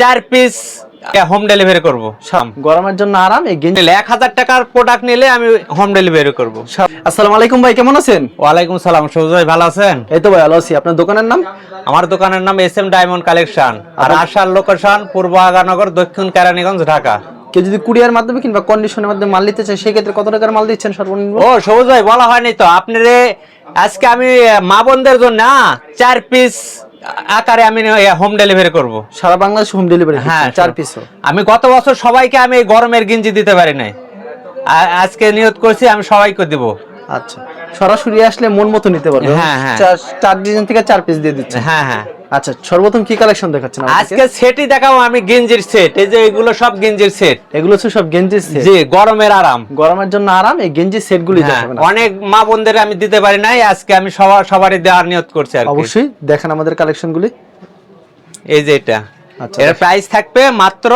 চার piece home delivery করব গরমের জন্য আরাম এই গেঞ্জি নিলে এক হাজার টাকার প্রোডাক্ট নিলে আমি হোম ডেলিভারি করব আসসালামু আলাইকুম ভাই কেমন আছেন? ওয়ালাইকুম সালাম সবুজ ভাই ভালো আছেন? এই তো ভাই ভালো আছি। আপনার দোকানের নাম? আমার দোকানের নাম এস এম ডায়মন্ড কালেকশন আর আসার লোকেশন পূর্ব আগানগর দক্ষিণ কেরানীগঞ্জ ঢাকা। কেউ যদি কুরিয়ার মাধ্যমে কিংবা কন্ডিশনের মাধ্যমে মাল নিতে চায় সেক্ষেত্রে কত টাকার মাল দিচ্ছেন সর্বনিম্ন? ও সবুজ ভাই বলা হয়নি তো। আপনারে আজকে আমি মা বোনদের জন্য চার পিস আকারে আমি হোম ডেলিভারি করব। সারা বাংলাদেশ হোম ডেলিভারি হ্যাঁ চার পিস আমি গত বছর সবাইকে আমি এই গরমের গিঞ্জি দিতে পারি নাই। আজকে নিয়ত করছি আমি সবাইকে দিব। আচ্ছা সরাসরি আসলে মন মতো নিতে পারবে। হ্যাঁ, হ্যাঁ। চার- চার ডিজাইন থেকে চার পিস দিয়ে দিচ্ছে হ্যাঁ হ্যাঁ। আচ্ছা সর্বপ্রথম কি কালেকশন দেখাচ্ছেন আজকে সেটই দেখাবো আমি গেঞ্জির সেট। এই যে এগুলো সব গেঞ্জির সেট। এগুলো হচ্ছে সব গেঞ্জির সেট? জি গরমের আরাম। গরমের জন্য আরাম এই গেঞ্জির সেট গুলি হ্যাঁ, অনেক মা বোনদের আমি দিতে পারি নাই আজকে আমি সবার সবারই দেওয়ার নিয়ত করছি আর অবশ্যই দেখেন আমাদের কালেকশন গুলি এই যে এটা। আচ্ছা। এর প্রাইস থাকবে মাত্র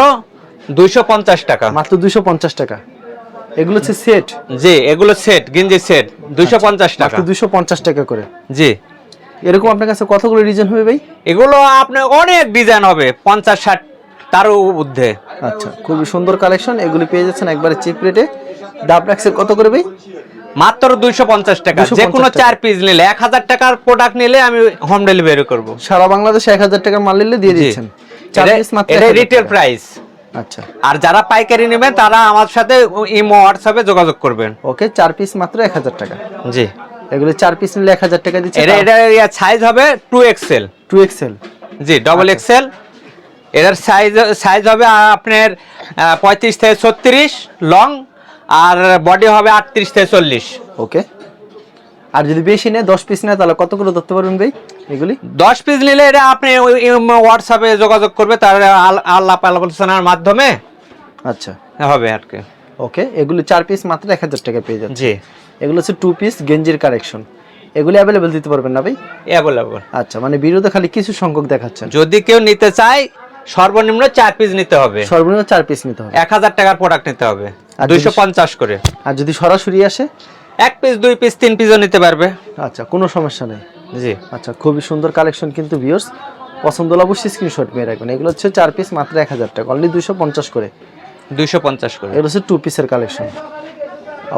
দুইশো পঞ্চাশ টাকা। মাত্র দুইশো পঞ্চাশ টাকা। এগুলো হচ্ছে সেট? জি এগুলো সেট গেঞ্জির সেট দুইশো পঞ্চাশ টাকা। মাত্র দুইশো পঞ্চাশ টাকা করে। জি। এরকম আপনার কাছে কতগুলো ডিজাইন হবে ভাই? এগুলো আপনার অনেক ডিজাইন হবে পঞ্চাশ ষাট তারও ঊর্ধ্বে। আচ্ছা খুবই সুন্দর কালেকশন এগুলি পেয়ে যাচ্ছেন একবারে চিপ রেটে রাখছে কত করে ভাই? মাত্র দুইশো পঞ্চাশ টাকা যে কোনো চার পিস নিলে এক হাজার টাকার প্রোডাক্ট নিলে আমি হোম ডেলিভারি করব। সারা বাংলাদেশে এক হাজার টাকার মাল নিলে দিয়ে দিচ্ছেন। চার পিস মাত্র এটা রিটেল প্রাইস আচ্ছা। আর যারা পাইকারি নেবেন তারা আমার সাথে ইমো হোয়াটসঅ্যাপে যোগাযোগ করবেন। ওকে চার পিস মাত্র এক হাজার টাকা। জি। এগুলি চার পিস নিলে এক হাজার টাকা দিচ্ছে এটা এটা সাইজ হবে টু এক্সেল টু এক্সেল জি ডবল এক্সেল এটার সাইজ সাইজ হবে আপনার পঁয়ত্রিশ থেকে ছত্রিশ লং আর বডি হবে আটত্রিশ থেকে চল্লিশ। ওকে আর যদি বেশি নেয় দশ পিস নেয় তাহলে কত করে ধরতে পারবেন ভাই এগুলি? দশ পিস নিলে এটা আপনি হোয়াটসঅ্যাপে যোগাযোগ করবে তার আল- আল্লাহ আলোচনার মাধ্যমে আচ্ছা। হবে আর কি। ওকে এগুলো চার পিস মাত্র এক হাজার টাকা পেয়ে যাচ্ছে জি। এগুলো হচ্ছে টু পিস গেঞ্জির কালেকশন এগুলি অ্যাভেলেবেল দিতে পারবেন না ভাই? অ্যাভেলেবেল আচ্ছা মানে ভিডিওতে খালি কিছু সংখ্যক দেখাচ্ছেন। যদি কেউ নিতে চায় সর্বনিম্ন চার পিস নিতে হবে। সর্বনিম্ন চার পিস নিতে হবে। এক হাজার টাকার প্রোডাক্ট নিতে হবে। আর দুইশো পঞ্চাশ করে। আর যদি সরাসরি আসে? এক পিস দুই পিস তিন পিসও নিতে পারবে। আচ্ছা কোনো সমস্যা নেই। জি। আচ্ছা খুবই সুন্দর কালেকশন কিন্তু ভিউর্স পছন্দ হলে অবশ্যই স্ক্রিনশট মেয়ে রাখবেন। এগুলো হচ্ছে চার পিস মাত্র এক হাজার টাকা। অনলি দুইশো পঞ্চাশ করে। দুইশো পঞ্চাশ করে। এগুলো হচ্ছে টু পিসের কালেকশন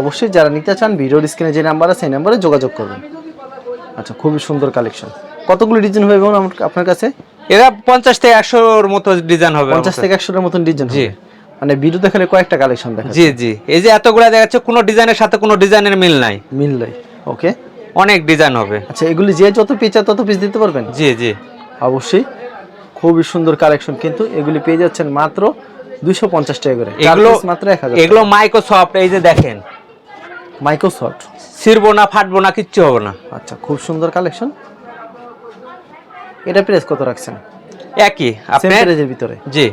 অবশ্যই যারা নিতে চান ভিডিওর স্ক্রিনে যে নাম্বার আছে সেই নাম্বারে যোগাযোগ করবেন। আচ্ছা খুবই সুন্দর কালেকশন কতগুলো ডিজাইন হবে আপনার কাছে? এরা পঞ্চাশ থেকে একশোর মতো ডিজাইন হবে পঞ্চাশ থেকে একশোটার মতন ডিজাইন জি। মানে ভিডিও দেখালে কয়েকটা কালেকশন দেখা জি জি। এই যে এতগুলা দেখাচ্ছে কোনো ডিজাইনের সাথে কোনো ডিজাইনের মিল নাই। মিললে ওকে অনেক ডিজাইন হবে। আচ্ছা এগুলি যে যত পিস তত পিস দিতে পারবেন? জি জি। অবশ্যই। খুবই সুন্দর কালেকশন কিন্তু এগুলি পেয়ে যাচ্ছেন মাত্র দুইশো পঞ্চাশ টাকা করে। এগুলো মাত্র এক হাজার এগুলো মাইক্রোসফট এই যে দেখেন। মাইক্রোসফট ছিড়বো না ফাটবো না কিচ্ছু হবে না। আচ্ছা খুব সুন্দর কালেকশন এটা প্রেস কত রাখছেন? একই। আপনার? ভিতরে? জি।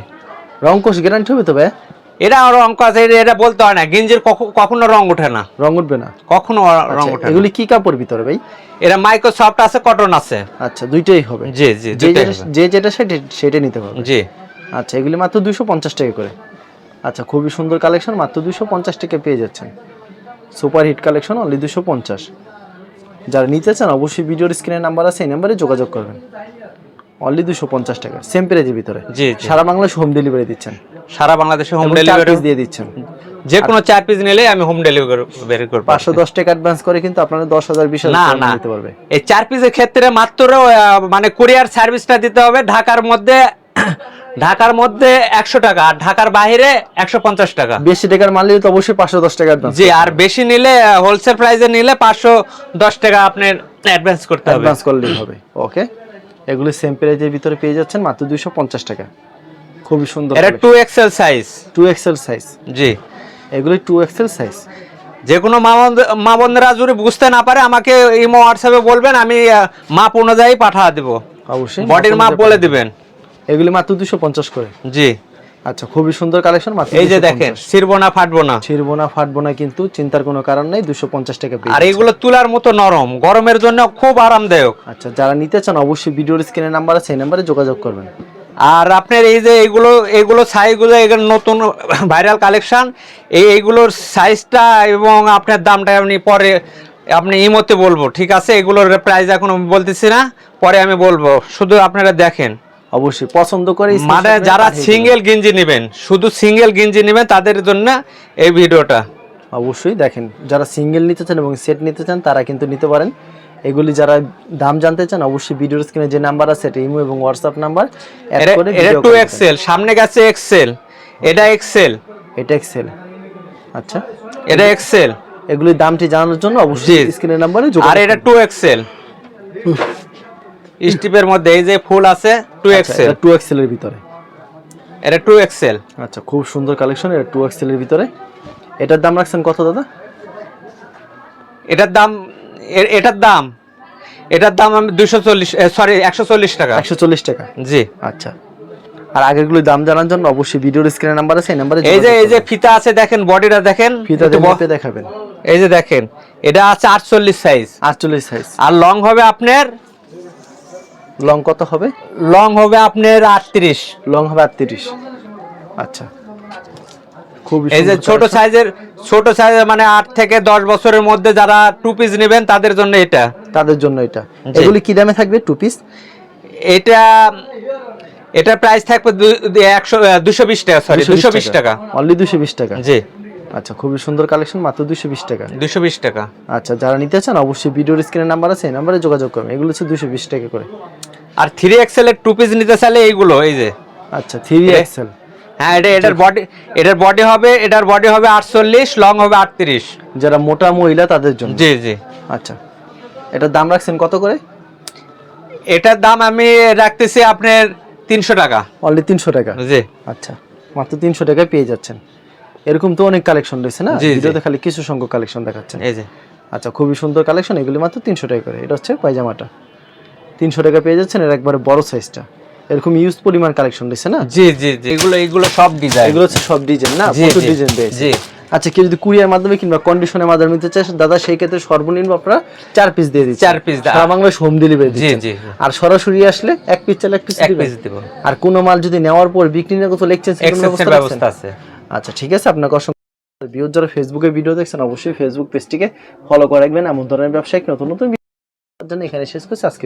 গ্যারান্টি হবে তো ভাই? এটা রং এটা- বলতে হয় না। গেঞ্জির কখনো রং ওঠে না। রং উঠবে না? কখনো রং আচ্ছা, ওঠে এগুলি কি কাপড় ভিতরে ভাই? এটা মাইক্রোসফট আছে কটন আছে। আচ্ছা দুইটাই হবে। জি জি যে যেটা- যে যেটা সেটা সেটা নিতে হবে। জি। আচ্ছা এগুলি মাত্র দুইশো পঞ্চাশ টাকা করে। আচ্ছা খুবই সুন্দর কালেকশন মাত্র দুইশো পঞ্চাশ টাকা পেয়ে যাচ্ছেন। সুপার হিট কালেকশন অনলি দুশো পঞ্চাশ। যারা নিতে চান অবশ্যই ভিডিওর স্ক্রিনের নাম্বার আছে এই নাম্বারে যোগাযোগ করবেন। অনলি দুশো পঞ্চাশ টাকা সেম প্রাইজের ভিতরে। জি সারা বাংলাদেশ হোম ডেলিভারি দিচ্ছেন। সারা বাংলাদেশে হোম ডেলিভারি দিয়ে দিচ্ছেন। যে কোনো চার পিস নিলে আমি হোম ডেলিভারি করব। পাঁচশো দশ টাকা অ্যাডভান্স করে কিন্তু আপনারা দশ হাজার বিশ না হাজার নিতে পারবে। এই চার পিসের ক্ষেত্রে মাত্র মানে কুরিয়ার সার্ভিসটা দিতে হবে। ঢাকার মধ্যে ঢাকার মধ্যে একশো টাকা আর ঢাকার বাইরে একশো পঞ্চাশ টাকা। বেশি টাকার মাল নিলে তো অবশ্যই পাঁচশো দশ টাকা জি আর বেশি নিলে হোলসেল প্রাইসে নিলে পাঁচশো দশ টাকা আপনার অ্যাডভান্স করতে হবে। অ্যাডভান্স করলেই হবে। ওকে এগুলি সেম প্রাইজের ভিতরে পেয়ে যাচ্ছেন মাত্র দুইশো পঞ্চাশ টাকা। খুবই সুন্দর এটা two XL size two XL size জি। এগুলি টু এক্সেল সাইজ যে কোনো মা বন্ধ- বন্ধুরা যদি বুঝতে না পারে আমাকে ইমো হোয়াটসঅ্যাপে বলবেন আমি মাপ অনুযায়ী পাঠা দেব। অবশ্যই। বডির মাপ বলে দিবেন। এগুলি মাত্র দুশো পঞ্চাশ করে। জি। আচ্ছা খুবই সুন্দর কালেকশন মাত্র এই যে দেখেন ছিড়বো না ফাটবো না ছিড়বো না ফাটবো না কিন্তু চিন্তার কোনো কারণ নেই দুশো পঞ্চাশ টাকা আর এগুলো তুলার মতো নরম গরমের জন্য খুব আরামদায়ক। আচ্ছা যারা নিতে চান অবশ্যই ভিডিওর স্ক্রিনের নাম্বার আছে সেই নাম্বারে যোগাযোগ করবেন। আর আপনার এই যে এগুলো এগুলো সাইজগুলো এগুলো নতুন ভাইরাল কালেকশন এই এইগুলোর সাইজটা এবং আপনার দামটা আপনি পরে আপনি ইমোতে বলব ঠিক আছে? এগুলোর প্রাইস এখন আমি বলতেছি না পরে আমি বলব। শুধু আপনারা দেখেন। অবশ্যই পছন্দ করে মানে যারা সিঙ্গেল গেঞ্জি নেবেন শুধু সিঙ্গেল গেঞ্জি নেবেন তাদের জন্য এই ভিডিওটা। অবশ্যই দেখেন যারা সিঙ্গেল নিতে চান এবং সেট নিতে চান তারা কিন্তু নিতে পারেন। এগুলি যারা দাম জানতে চান অবশ্যই ভিডিওর স্ক্রিনে যে নাম্বার আছে এটা ইমো এবং হোয়াটসঅ্যাপ নাম্বার এটা টু এক্সেল সামনে গেছে এক্সেল এটা এক্সেল এটা এক্সেল আচ্ছা। এটা এক্সেল এগুলির দামটি জানানোর জন্য অবশ্যই স্ক্রিনের নাম্বারে আর এটা টু এক্সেল স্টিপের মধ্যে এই যে ফুল আছে টু এক্সেল টু এক্সেল এর ভিতরে। এটা টু এক্সেল আচ্ছা খুব সুন্দর কালেকশন এটা টু এক্সেল এর ভিতরে। এটার দাম রাখছেন কত দাদা? এটার দাম এটার দাম এটার দাম আমি দুশো চল্লিশ সরি একশো চল্লিশ টাকা। একশো চল্লিশ টাকা? জি। আচ্ছা। আর আগেরগুলির দাম জানার জন্য অবশ্যই ভিডিওর স্ক্রিনের নাম্বার আছে এই নাম্বারে এই যে এই যে ফিতা আছে দেখেন বডিটা দেখেন ফিতা একটু দেখাবেন। এই যে দেখেন এটা আছে আটচল্লিশ সাইজ আটচল্লিশ সাইজ আর লং হবে আপনার লং কত হবে? লং হবে আপনার আটত্রিশ। লং হবে আটত্রিশ। আচ্ছা। খুবই এই যে ছোট সাইজের ছোট সাইজের মানে আট থেকে দশ বছরের মধ্যে যারা টু পিস নেবেন তাদের জন্য এটা। তাদের জন্য এটা। এগুলি কি দামে থাকবে টু পিস এটা এটা প্রাইস থাকবে একশো দুশো বিশ টাকা সরি দুশো বিশ টাকা। অনলি দুশো বিশ টাকা। জি। আচ্ছা খুবই সুন্দর কালেকশন মাত্র দুশো বিশ টাকা। দুশো বিশ টাকা। আচ্ছা যারা নিতে চান অবশ্যই ভিডিওর স্ক্রিনের নাম্বার আছে এই নাম্বারে যোগাযোগ করবেন এগুলো হচ্ছে দুশো বিশ টাকা করে। আর থ্রি এক্সেল এর টু পিস নিতে চাইলে এইগুলো এই যে। আচ্ছা থ্রি এক্সেল হ্যাঁ এটা এটার বডি এটার বডি হবে এটার বডি হবে আটচল্লিশ লং হবে আটত্রিশ। যারা মোটা মহিলা তাদের জন্য। জি জি। আচ্ছা এটার দাম রাখছেন কত করে? এটার দাম আমি রাখতেছি আপনার তিনশো টাকা। অনলি তিনশো টাকা। জি। আচ্ছা মাত্র তিনশো টাকায় পেয়ে যাচ্ছেন। এরকম তো অনেক কালেকশন রয়েছে না? জি, জি। ভিডিওতে খালি কিছু সংখ্যক কালেকশন দেখাচ্ছেন। এই যে। আচ্ছা খুবই সুন্দর কালেকশন এগুলি মাত্র তিনশো টাকা করে। এটা হচ্ছে পায়জামাটা। তিনশো টাকা পেয়ে যাচ্ছেন এর একবারে বড় সাইজটা এরকম ইউজ পরিমাণ কালেকশন রয়েছে না? জি জি জি। এগুলো এগুলো সব ডিজাইন এগুলো হচ্ছে সব ডিজাইন না? জি, প্রচুর ডিজাইন রয়েছে। জি। আচ্ছা কেউ যদি কুরিয়ার মাধ্যমে কিংবা কন্ডিশনের মাধ্যমে নিতে চায় দাদা সেই ক্ষেত্রে সর্বনিম্ন আপনারা চার পিস দিয়ে দিচ্ছেন। চার দা- সারা বাংলাদেশ হোম ডেলিভারি জি, দিচ্ছেন। জি। আর সরাসরি আসলে এক পিস চাইলে এক পিস পিস দেবো। আর কোনো মাল যদি নেওয়ার পর বিক্রি না করতে লেখছেন ব্যবস্থা আছে। আচ্ছা ঠিক আছে, আপনাকে অসংখ্য বিয়োগ যারা ফেসবুকে ভিডিও দেখছেন, অবশ্যই ফেসবুক পেজটিকে ফলো করে রাখবেন। এমন ধরনের ব্যবসায়িক নতুন নতুন জন্য এখানে শেষ করছি। আজকে